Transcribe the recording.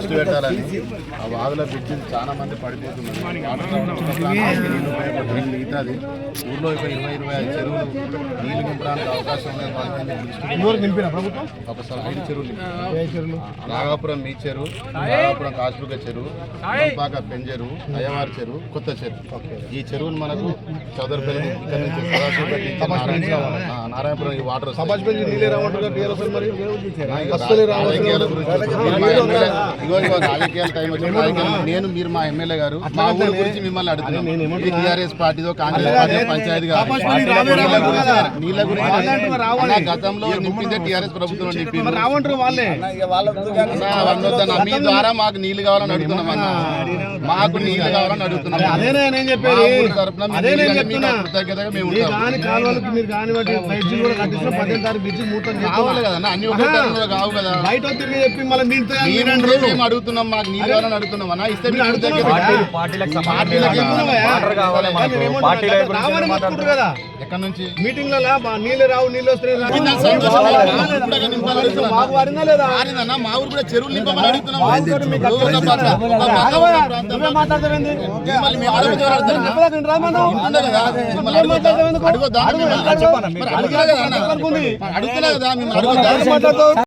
దృష్టి పెట్టాలని. ఆ వాగుల బ్రిడ్జి చాలా మంది పడిపోతున్నారు. మిగతాది ఊర్లో ఒక ఇరవై ఇరవై ఐదు చెరువులు నీళ్ళు నింపడానికి అవకాశం ఒకసారి ఐదు చెరువులు. నాగాపురం మీ చెరువు నాగాపురం కాసులుక చెరువు పంపాక పెంజెరు అయ్యవారి చెరువు కొత్త చెరువు. ఈ చెరువును మనకు చౌదరిపల్లి ఇక్కడ నుంచి నారాయణపురం ఈ వాటర్. సమాజ్. గురించి ఇగో ఇగో రాజకీయాల టైం వచ్చింది. రాజకీయాలు నేను మీరు మా ఎమ్మెల్యే గారు మా ఊరి గురించి మిమ్మల్ని అడుగుతున్నాం. ఇది టీఆర్ఎస్ పార్టీదో కాంగ్రెస్ పార్టీ పంచాయతీ కాదు. నీళ్ళ గురించి గతంలో నింపిందే టీఆర్ఎస్ ప్రభుత్వం నింపింది అన్నా. మీ ద్వారా మాకు నీళ్ళు కావాలని అడుగుతున్నాం అన్న. మాకు నీళ్ళు కావాలని అడుగుతున్నాం అదేనే నేను చెప్పేది? అదే చెప్తున్నా. మేము మీరు ఉంటాం. కాని కాలువలకు మీరు కానివ్వండి బ్రిడ్జిలు కూడా కట్టించిన పద్దెనిమిది తారీఖు బ్రిడ్జి మూతం కావాలి కదా అన్న, కావు కదా. బయట తిరిగి చెప్పి మళ్ళీ మీరంటే మేము అడుగుతున్నాం మాకు నీళ్ళు కావాలని అడుగుతున్నాం అన్న ఇస్తే ఎక్కడి నుంచి? మీటింగ్లలో బా- నీళ్ళు రావు నీళ్ళు మా ఊరు కూడా చెరువులు నింపమని అడుగుతున్నాం. మేము కదా? నువ్వే